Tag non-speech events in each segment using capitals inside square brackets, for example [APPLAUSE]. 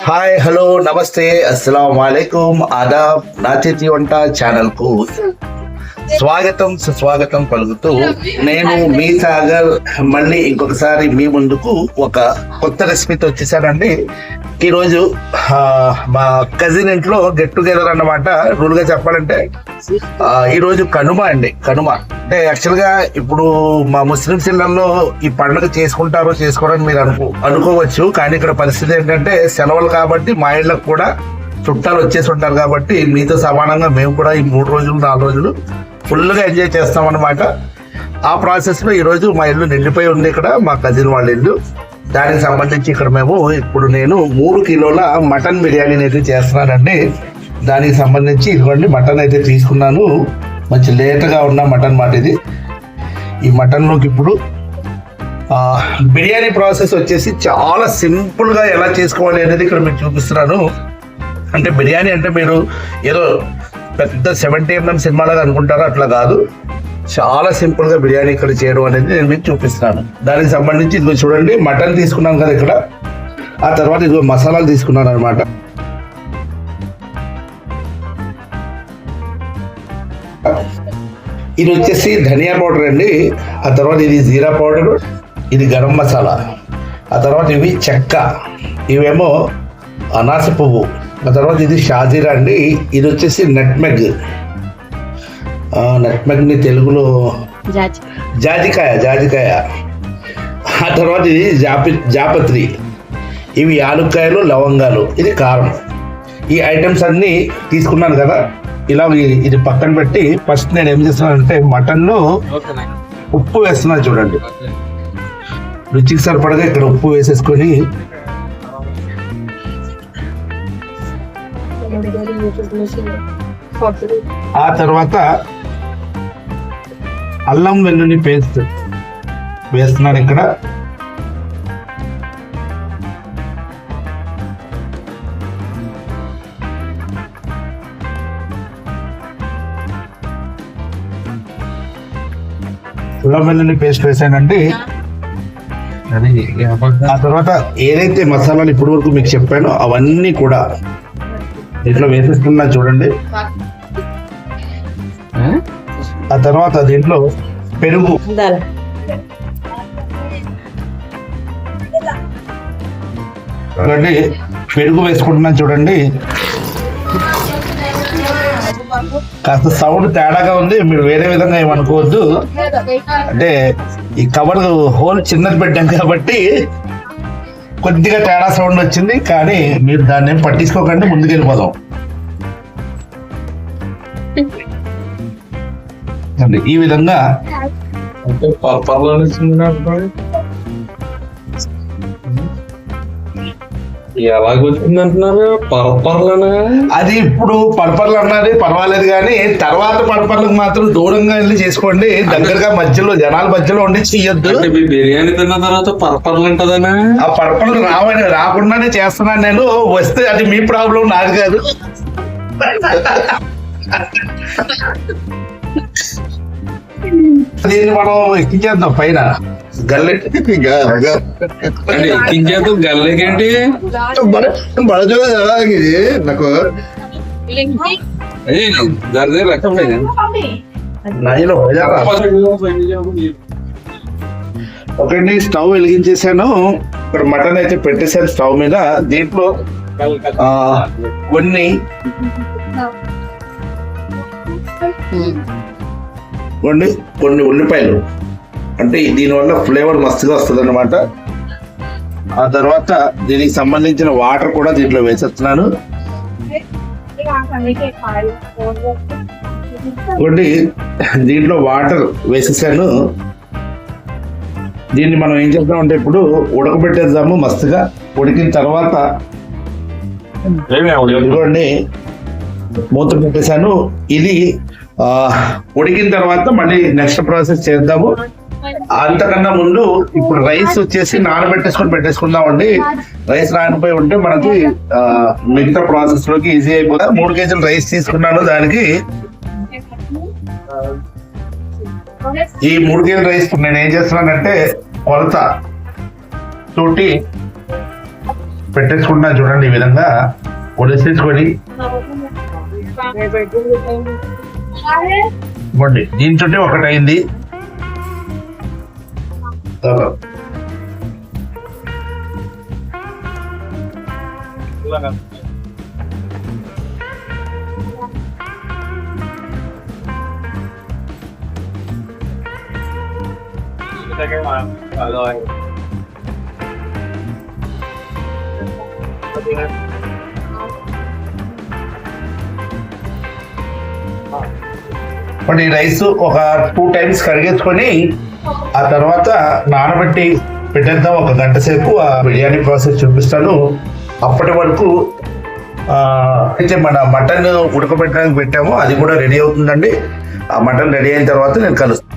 Hi hello నమస్తే అస్సలం వాలేకుం ఆదాబ్ నా చేతి వంట ఛానల్కు స్వాగతం సుస్వాగతం పలుకుతూ నేను మీ సాగర్ మళ్ళీ ఇంకొకసారి మీ ముందుకు ఒక కొత్త రెసిపీతో వచ్చేసానండి ఈరోజు మా కజిన్ ఇంట్లో గెట్ టుగెదర్ అన్నమాట. రూల్గా చెప్పాలంటే ఈరోజు కనుమ అండి కనుమ. అంటే యాక్చువల్గా ఇప్పుడు మా ముస్లింస్ ఇళ్ళలో ఈ పండుగ చేసుకుంటారో చేసుకోవడానికి మీరు అనుకో అనుకోవచ్చు. కానీ ఇక్కడ పరిస్థితి ఏంటంటే సెలవులు కాబట్టి మా ఇళ్ళకు కూడా చుట్టాలు వచ్చేసి ఉంటారు కాబట్టి మీతో సమానంగా మేము కూడా ఈ మూడు రోజులు నాలుగు రోజులు ఫుల్గా ఎంజాయ్ చేస్తాం అనమాట ఆ ప్రాసెస్లో ఈరోజు మా ఇల్లు నిండిపోయి ఉంది ఇక్కడ మా కజిన్ వాళ్ళ ఇల్లు. దానికి సంబంధించి ఇక్కడ మేము ఇప్పుడు నేను మూడు కిలోల మటన్ బిర్యానీని అయితే చేస్తున్నానండి. దానికి సంబంధించి ఇదిగోండి మటన్ అయితే తీసుకున్నాను. మంచి లేతగా ఉన్న మటన్ మాట ఇది. ఈ మటన్లోకి ఇప్పుడు బిర్యానీ ప్రాసెస్ వచ్చేసి చాలా సింపుల్గా ఎలా చేసుకోవాలి అనేది ఇక్కడ మీకు చూపిస్తున్నాను. అంటే బిర్యానీ అంటే మీరు ఏదో పెద్ద సెవెంటీ ఎంఎం సినిమాలాగా అనుకుంటారో అట్లా కాదు. చాలా సింపుల్గా బిర్యానీ ఇక్కడ చేయడం అనేది నేను మీకు చూపిస్తున్నాను. దానికి సంబంధించి ఇదిగో చూడండి మటన్ తీసుకున్నాను కదా ఇక్కడ. ఆ తర్వాత ఇదిగో మసాలాలు తీసుకున్నాను అనమాట ఇది వచ్చేసి ధనియా పౌడర్ అండి. ఆ తర్వాత ఇది జీరా పౌడర్ ఇది గరం మసాలా. ఆ తర్వాత ఇవి చెక్క. ఇవేమో అనాస పువ్వు. ఆ తర్వాత ఇది షాజీరా అండి. ఇది వచ్చేసి నట్మెగ్. నట్మెగ్ని తెలుగులో జాజి జాజికాయ జాజికాయ. ఆ తర్వాత ఇది జాపి జాపత్రి. ఇవి యాలుక్కాయలు లవంగాలు. ఇది కారం. ఈ ఐటమ్స్ అన్నీ తీసుకున్నాను కదా. ఇలా ఇది పక్కన పెట్టి ఫస్ట్ నేను ఏం చేస్తున్నానంటే మటన్లో ఉప్పు వేస్తున్నాను చూడండి. రుచికి సరిపడగా ఇక్కడ ఉప్పు వేసేసుకొని ఆ తర్వాత అల్లం వెల్లుల్లి పేస్ట్ వేస్తున్నాను ఇక్కడ. అల్లం వెల్లుల్లి పేస్ట్ వేసానండి. ఆ తర్వాత ఏదైతే మసాలాలు ఇప్పటి వరకు మీకు చెప్పానో అవన్నీ కూడా దీంట్లో వేసేస్తున్నా చూడండి. ఆ? తర్వాత దీంట్లో పెరుగు. చూడండి పెరుగు వేసుకుంటున్నాను చూడండి. కాస్త సౌండ్ తేడాగా ఉంది మీరు వేరే విధంగా ఏమనుకోవద్దు. అంటే ఈ కవర్ హోల్ చిన్నది పెట్టాం కాబట్టి కొద్దిగా తేడా సౌండ్ వచ్చింది కానీ మీరు దాన్ని ఏం పట్టించుకోకండి ముందుకెళ్ళిపోదాం. వెళ్ళిపోదాం ఈ విధంగా పర్పర్లోనే? అది ఇప్పుడు పడపర్లు అన్నది పర్వాలేదు కానీ తర్వాత పడపర్లకు మాత్రం దూరంగా వెళ్ళి చేసుకోండి. దగ్గరగా మధ్యలో జనాల మధ్యలో ఉండి చెయ్యొద్దు. అంటే మీ బిర్యానీ తిన్న తర్వాత పర్పర్లు ఉంటదనా? ఆ పడపలు రావని రాకుండానే చేస్తున్నాను నేను. వస్తే అది మీ ప్రాబ్లం నాది కాదు. దీన్ని మనం ఎక్కించేద్దాం పైన. ఎక్కించేద్దాం గల్లెకేంటి? నాకు. ఏయ్, జరదే రకం నైలో ఒకటి స్టవ్ వెలిగించేసాను. ఇక్కడ మటన్ అయితే పెట్టేశాను స్టవ్ మీద. దీంట్లో కొన్ని కొన్ని కొన్ని ఉల్లిపాయలు. అంటే దీనివల్ల ఫ్లేవర్ మస్తుగా వస్తుంది అనమాట ఆ తర్వాత దీనికి సంబంధించిన వాటర్ కూడా దీంట్లో వేసేస్తున్నాను. ఒకటి దీంట్లో వాటర్ వేసేసాను. దీన్ని మనం ఏం చేద్దామంటే ఇప్పుడు ఉడకబెట్టేద్దాము మస్తుగా. ఉడికిన తర్వాత ఇదిగోండి మూత పెట్టేశాను. ఇది ఉడికిన తర్వాత మళ్ళీ నెక్స్ట్ ప్రాసెస్ చేద్దాము. అంతకన్నా ముందు ఇప్పుడు రైస్ వచ్చేసి నానబెట్టేసుకొని పెట్టేసుకుందామండి. రైస్ నానిపోయి ఉంటే మనకి మిగతా ప్రాసెస్లోకి ఈజీ అయిపోతుంది మూడు కేజీలు రైస్ తీసుకున్నాను దానికి. ఈ మూడు కేజీల రైస్ నేను ఏం చేస్తున్నానంటే కొలత తోటి పెట్టేసుకుంటున్నాను చూడండి ఈ విధంగా. కొలిసేసుకొని ఇవ్వండి. దీంతో ఒకటి అయింది ఇప్పుడు ఈ రైస్ ఒక టూ టైమ్స్ కడిగేసుకొని ఆ తర్వాత నానబెట్టి పెట్టేద్దాం ఒక గంట సేపు ఆ బిర్యానీ ప్రాసెస్ చూపిస్తాను. అప్పటి వరకు అయితే మన మటన్ ఉడకబెట్టడానికి పెట్టాము. అది కూడా రెడీ అవుతుందండి. ఆ మటన్ రెడీ అయిన తర్వాత నేను కలుస్తాను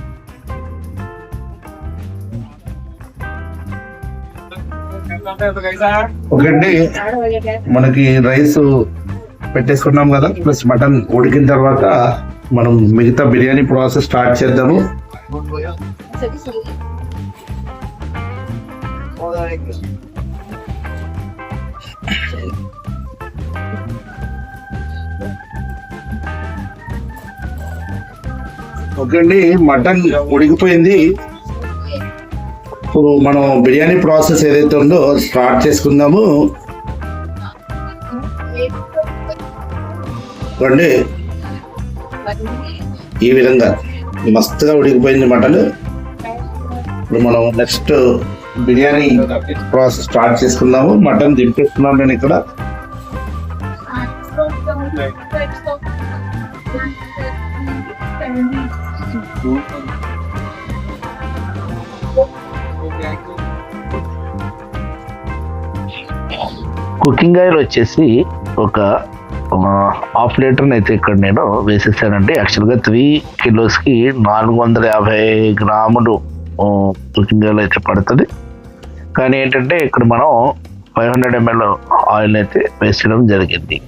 ఓకే అండి. మనకి రైస్ పెట్టేసుకున్నాం కదా ప్లస్ మటన్ ఉడికిన తర్వాత మనం మిగతా బిర్యానీ ప్రాసెస్ స్టార్ట్ చేద్దాము. ఓకే అండి మటన్ ఉడికిపోయింది. ఇప్పుడు మనం బిర్యానీ ప్రాసెస్ ఏదైతే ఉందో స్టార్ట్ చేసుకుందాము. చూడండి. ఈ విధంగా. మస్తుగా ఉడికిపోయింది మటన్. ఇప్పుడు మనం నెక్స్ట్ బిర్యానీ ప్రాసెస్ స్టార్ట్ చేసుకుందాము. మటన్ దింపేస్తున్నాను నేను ఇక్కడ. కుకింగ్ ఆయిల్ వచ్చేసి ఒక హాఫ్ లీటర్ అయితే ఇక్కడ నేను వేసేసానండి. యాక్చువల్గా త్రీ కిలోస్కి నాలుగు వందల యాభై గ్రాములు కుకింగ్ ఆయిల్ అయితే పడుతుంది. కానీ ఏంటంటే ఇక్కడ మనం ఫైవ్ హండ్రెడ్ ఎంఎల్ ఆయిల్ అయితే వేసడం జరిగింది.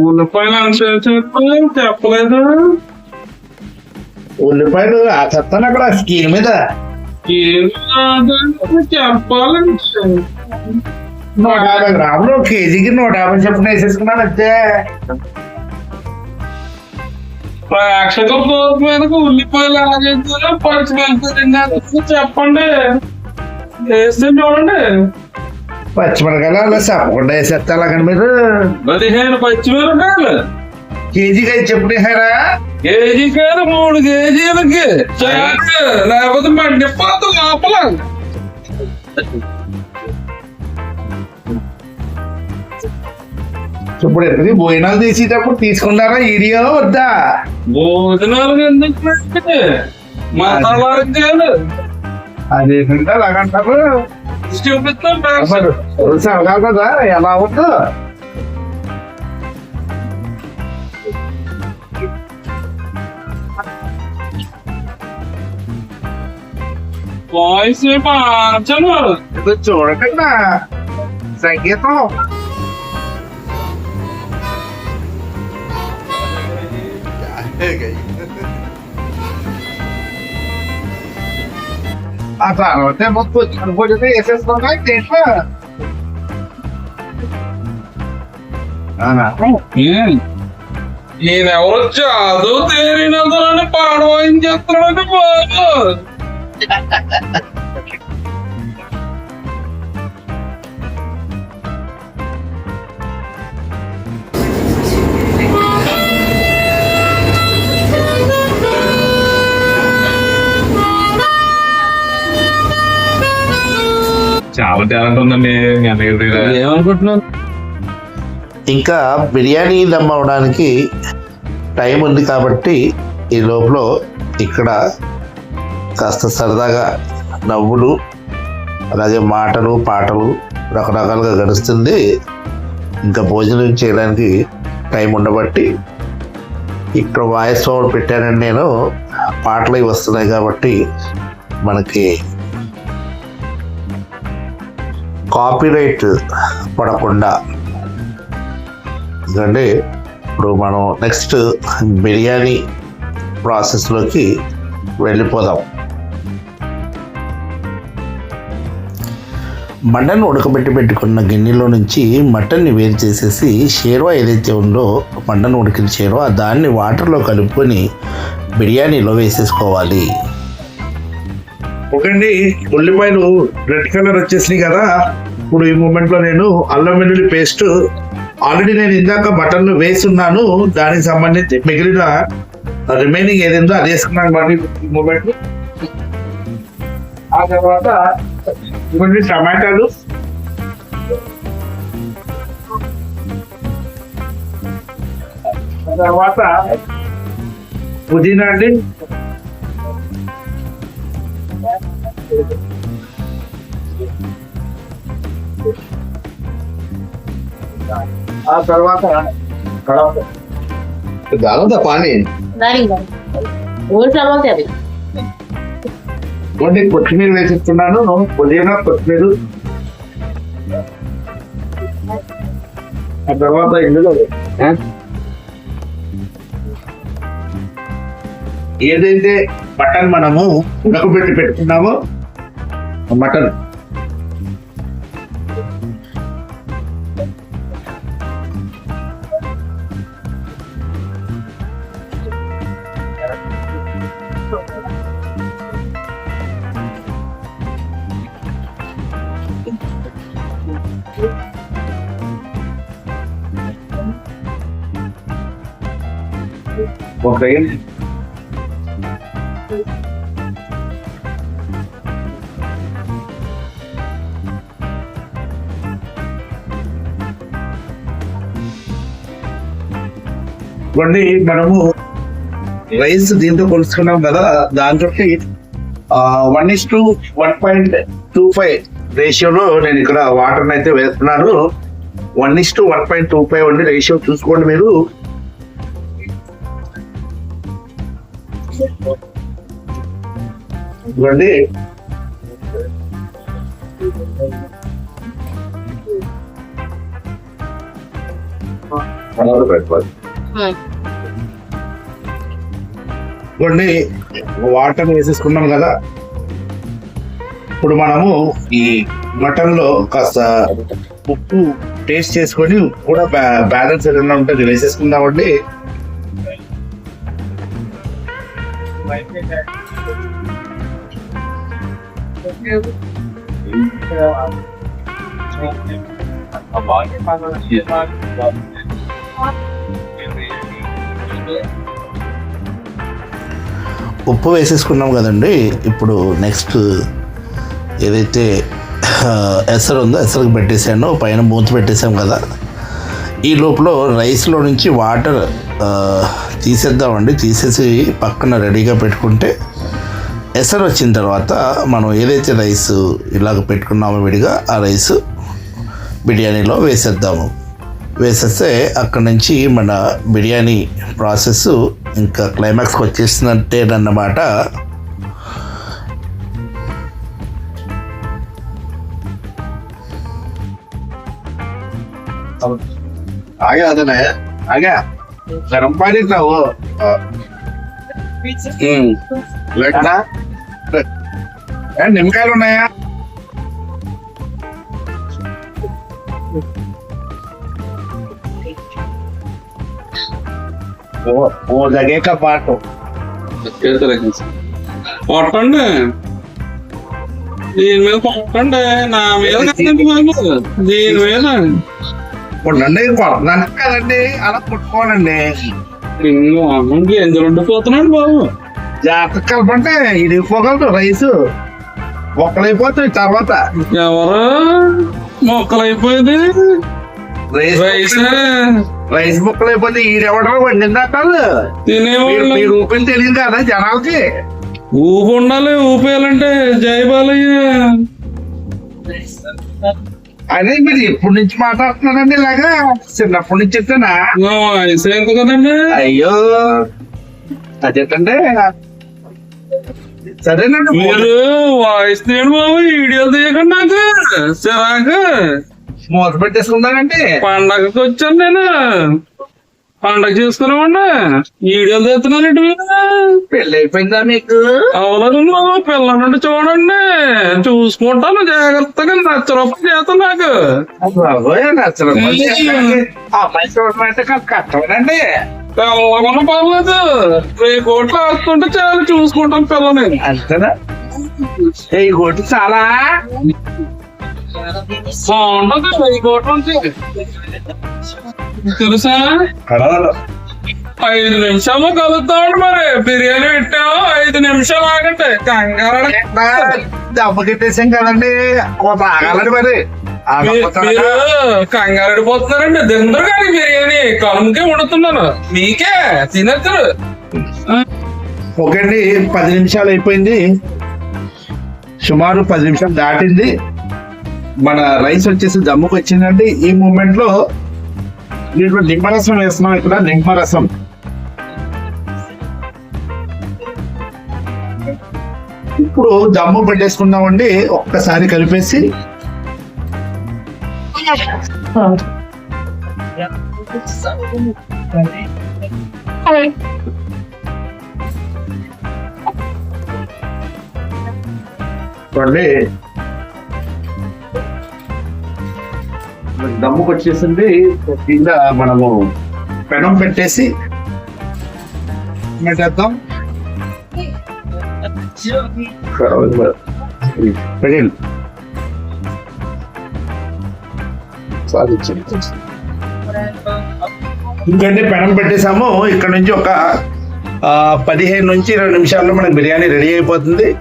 ఉల్లిపాయలు అంటే చెప్పలేదు ఉల్లిపాయలు చెప్తాను అక్కడ స్కీన్ మీద నూట యాభై గ్రాములు కేజీకి నూట యాభై చొప్పున వేసేసుకున్నాను అంతే ప్రేక్షకుల మీదకి ఉల్లిపాయలు ఎలాగైతే పచ్చిమిరపకాయలు చెప్పండి వేస్తే చూడండి పచ్చిమిరకాయలు అలా చెప్పకుండా వేసేస్తా అలాగని మీరు పదిహేను పచ్చిమిరపకాయలు కేజీకి అయితే చెప్పునేసారా కేజీ కాదు మూడు కేజీలకి చాలు లేకపోతే మండిపోతుంది లోపల ఇప్పుడు ఎక్కడికి భోజనాలు తీసేటప్పుడు తీసుకున్నారా వీడియో వద్దా భోజనాలు ఎందుకు పెట్టే? మసాలాలు కాదు అదేంటంటే అలాగంటారు చూపిస్తాం మరి రుచి అడగాలి కదా ఎలా ఉందో వాయిస్ మార్చను ఇది చూడకుండా సంగీతం ఆ తర్వాత మొత్తం భోజనం వేసేసుకున్నా అవునా? ఈయనెవరు చదువు తేరినదని పాడ వాయించేస్తున్నాడు బాబు. [LAUGHS] చాలా టాలెంట్ ఉందండి ఏమనుకుంటున్నాను ఇంకా బిర్యానీ దమ్ అవడానికి టైం ఉంది కాబట్టి ఈ లోపల ఇక్కడ కాస్త సరదాగా నవ్వులు అలాగే మాటలు పాటలు రకరకాలుగా గడుస్తుంది. ఇంకా భోజనం చేయడానికి టైం ఉండబట్టి ఇక్కడ వాయిస్ ఓవర్ పెట్టానండి నేను పాటలు అవి వస్తున్నాయి కాబట్టి మనకి కాపీరైట్ పడకుండా. ఎందుకంటే ఇప్పుడు మనం నెక్స్ట్ బిర్యానీ ప్రాసెస్లోకి వెళ్ళిపోదాం. మటన్ ఉడకబెట్టి పెట్టుకున్న గిన్నెలో నుంచి మటన్ని వేరు చేసేసి షేర్వా ఏదైతే ఉందో మటన్ ఉడికిన షేర్వా దాన్ని వాటర్లో కలుపుకొని బిర్యానీలో వేసేసుకోవాలి. ఒకండి ఉల్లిపాయలు రెడ్ కలర్ వచ్చేసినాయి కదా. ఇప్పుడు ఈ మూమెంట్లో నేను అల్లం వెల్లుల్లి పేస్ట్ ఆల్రెడీ నేను ఇందాక మటన్ వేసున్నాను. దానికి సంబంధించి మిగిలిన రిమైనింగ్ ఏదైందో అది వేసుకున్నాను మరి ఈ మూమెంట్. ఆ తర్వాత ఇవన్నీ టమాటాలు. ఆ తర్వాత పుదీనా అండి. ఆ తర్వాత దాదా పానీ. ఓన్లీ కొత్తిమీర వేసిస్తున్నాను పుదీనా కొత్తిమీర. ఆ తర్వాత ఇందులో ఏదైతే బట్టన్ మనము ఉడకబెట్టి పెట్టుకున్నామో ఆ మటన్ ఒక ఇవ్వండి మనము రైస్ దీంతో కొలుసుకున్నాం కదా దాంతో one is to one point two five రేషియోలో నేను ఇక్కడ వాటర్ అయితే వేస్తున్నాను. One is to one point two five అండి రేషియో చూసుకోండి మీరు. ఇవ్వండి ఇవ్వండి వాటర్ వేసేసుకున్నాం కదా. ఇప్పుడు మనము ఈ మటన్లో కాస్త ఉప్పు టేస్ట్ చేసుకొని కూడా బ్యాలెన్స్ ఏదైనా ఉంటే అది వేసేసుకుందామండి ఉప్పు వేసేసుకున్నాం కదండి. ఇప్పుడు నెక్స్ట్ ఏదైతే ఎసరు ఉందో ఎసరుకు పెట్టేసాను పైన మూత పెట్టేసాం కదా. ఈ లోపల రైస్లో నుంచి వాటర్ తీసేద్దామండి. తీసేసి పక్కన రెడీగా పెట్టుకుంటే ఎసరు వచ్చిన తర్వాత మనం ఏదైతే రైస్ ఇలాగ పెట్టుకున్నామో విడిగా ఆ రైస్ బిర్యానీలో వేసేద్దాము. వేసేస్తే అక్కడ నుంచి మన బిర్యానీ ప్రాసెస్ ఇంకా క్లైమాక్స్కి వచ్చేసినట్టేనన్నమాట ఆగా అదనే. ఆగా గరం పానీ రావు లేకనా ఓ ఓ జగేక పాటు. కొట్టండి. దీని మీద కొట్టండి. నా మీద కదండి బాబు. దీని మీద. కొనండి కొడతాను కదండి? అలా కొట్టుకోవాలండి. ఇంకో అమ్మంకి ఎంజలు ఉండిపోతున్నాడు బాబు? జాగ్రత్త కలపంటే ఇరిగిపోగలదు రైసు. ఒక్కలైపోతాయి తర్వాత. ఎవరు? మొక్కలైపోయింది? రైస్. రైస్ ముక్కలు అయిపోతే ఈడెవడో వండిందాక తినేవాళ్ళు మీరు ఊపిరి తెలియదు కదా జనాలకి. ఊపు ఉండాలి ఊపేయాలంటే జై బాలయ్య. అదే మీరు ఎప్పటి నుంచి మాట్లాడుతున్నారండి ఇలాగా? చిన్నప్పటి నుంచి చెప్తానా నా వయసు ఎంత కదండి? అయ్యో. అదేంటంటే సరేనండి. మీరు వాయిస్ తీయండి బాబు వీడియోలు తీయకండి నాకు. చిరాకు. మూత పెట్టేసుకుందానంటే పండగకి వచ్చాను నేను. పండగ చేసుకున్నామండి వీడియోలు తీస్తున్నారండి మీరు పెళ్ళి అయిపోయిందా మీకు? బాబు పిల్లలంటే చూడండి. చూసుకుంటాను జాగ్రత్తగా నచ్చ రూపాయలు చేస్తాను నాకు. అమ్మాయి కాస్త కష్టమేనండి. పిల్లలకున్న పర్లేదు. రేపు కోట్లు వస్తుంటే చాలా చూసుకుంటాను పిల్లని అంతేనా? ఈ కోటి చాలా? బాగుంటుంది. తెలుసా? ఐదు నిమిషాలు కలుద్దామండి మరి. బిర్యానీ పెట్టాము ఐదు నిమిషాలు ఆగండి. కంగారు దెబ్బ గిట్టేసాం కదండి. ఆగాలండి మరి. మీరు కంగారు పడిపోతున్నారండి దిందరు కానీ బిర్యానీ. కలుముకే వండుతున్నాను. మీకే. తినేద్దరు. ఓకే అండి. పది నిమిషాలు అయిపోయింది. సుమారు పది నిమిషాలు దాటింది. మన రైస్ వచ్చేసి జమ్ముకు వచ్చిందంటే ఈ మూమెంట్లో దీంట్లో నిమ్మరసం వేస్తున్నాం ఇక్కడ నిమ్మరసం. ఇప్పుడు దమ్ము పెట్టేసుకున్నామండి ఒక్కసారి కలిపేసి. చూడండి. దమ్ముకు వచ్చేసింది కింద మనము పెనం పెట్టేసి పెట్టేద్దాం పెట్టండి ఇంకంటే పెనం పెట్టేసాము ఇక్కడ నుంచి ఒక పదిహేను నుంచి ఇరవై నిమిషాల్లో మనకి బిర్యానీ రెడీ అయిపోతుంది.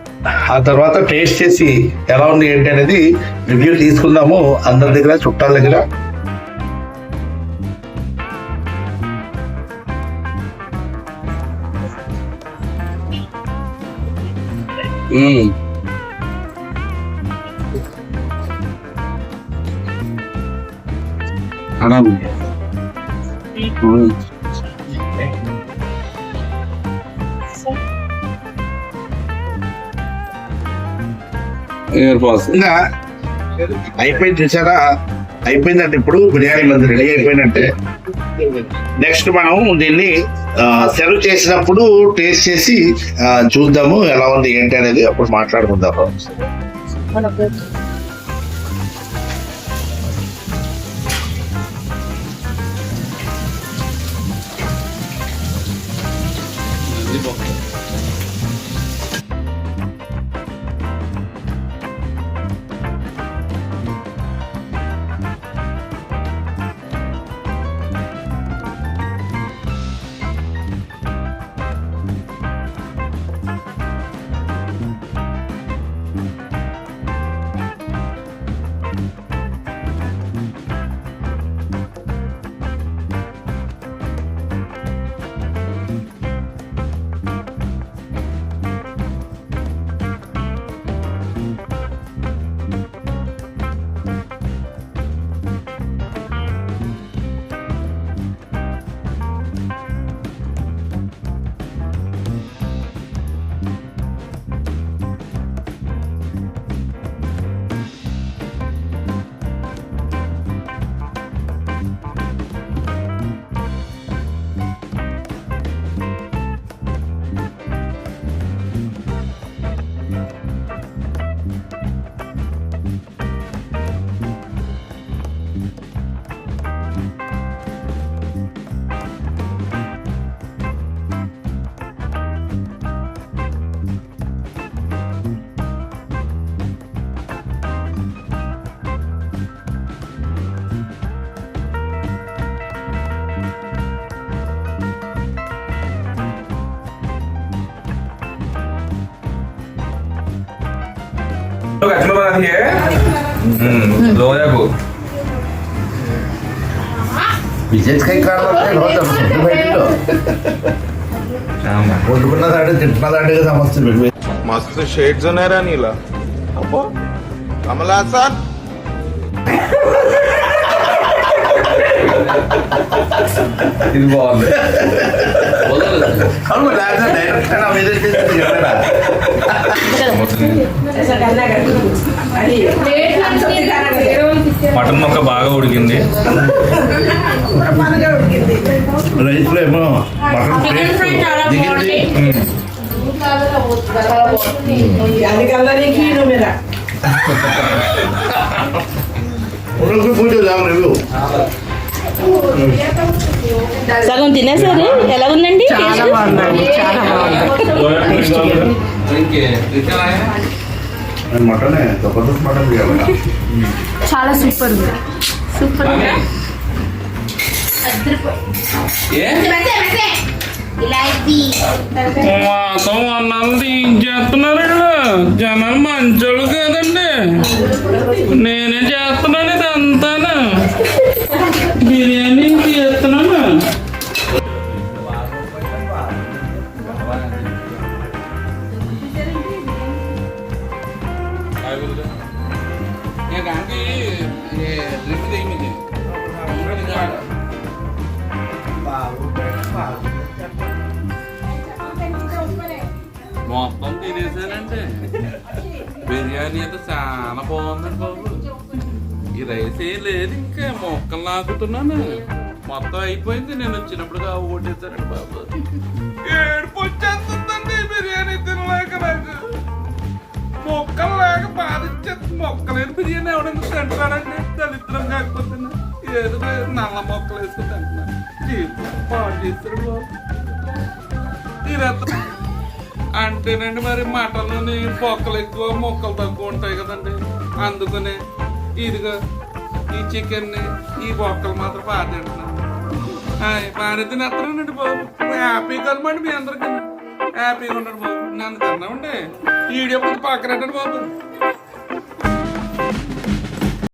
ఆ తర్వాత టేస్ట్ చేసి ఎలా ఉంది ఏంటి అనేది రివ్యూ తీసుకుందాము అందరి దగ్గర చుట్టాల దగ్గర. ఇయర్ పాస్ ఇంకా అయిపోయింది చూసారా? అయిపోయిందంటే ఇప్పుడు బిర్యానీ మంది రెడీ అయిపోయినట్టే. నెక్స్ట్ మనం దీన్ని సర్వ్ చేసినప్పుడు టేస్ట్ చేసి ఆ, చూద్దాము ఎలా ఉంది ఏంటి అనేది అప్పుడు మాట్లాడుకుందాం. అలాగే లోయకు విజయ్ కై వండుకున్నదాడు తింటున్నదాడు సమస్య మస్తు షేడ్స్ ఉన్నారా నీలా అబ్బో కమలా సార్ ఇది బాగుంది డైరెక్ట్ మటన్ ముక్క బాగా ఉడికింది. రైస్లో ఏమో బాగుంది. సగం తినేసారు? ఎలా ఉందండి చాలా బాగుందండి చాలా బాగుంది? మటనే జబర్దస్త్ మటన్ చాలా సూపర్ ఉంది. సూపర్ చేస్తున్నారు జనాలు మంచోళ్ళు కదండి. నేనే చేస్తున్నాను ఇదంతా బిర్యానీ మొత్తం తినేసానండి బిర్యానీ అయితే చాలా బాగుందండి బాబు. ఈ రైస్ ఏం లేదు ఇంకా మొక్కలు నాకుతున్నాను. మొత్తం అయిపోయింది నేను వచ్చినప్పుడు ఓటేశానండి బాబు. ఏడుపు వచ్చేస్తుందండి బిర్యానీ తినలేక నాకు. మొక్కలు లేక బాధించేది మొక్కలేని బిర్యానీ ఎవడైనా తింటాడండి? దళిద్రం కాకపోతే ఏదో నల్ల మొక్కలు వేసుకుని తింటున్నాను. జీవితం పాడు చేస్తాడు బాబు. తీరేస్తా అంటేనండి మరి మటన్లోని బొక్కలు ఎక్కువ మొక్కలు తక్కువ ఉంటాయి కదండి అందుకనే ఇదిగో ఈ చికెన్ ఈ బొక్కలు మాత్రం బాగా తింటున్నాను హాయ్, బాగానే తినేస్తున్నానండి బాబు హ్యాపీగా కనమండి మీ అందరికీ హ్యాపీగా ఉండండి బాబు నన్ను తిన్నామండి వీడియో ముందు పక్కనండి బాబు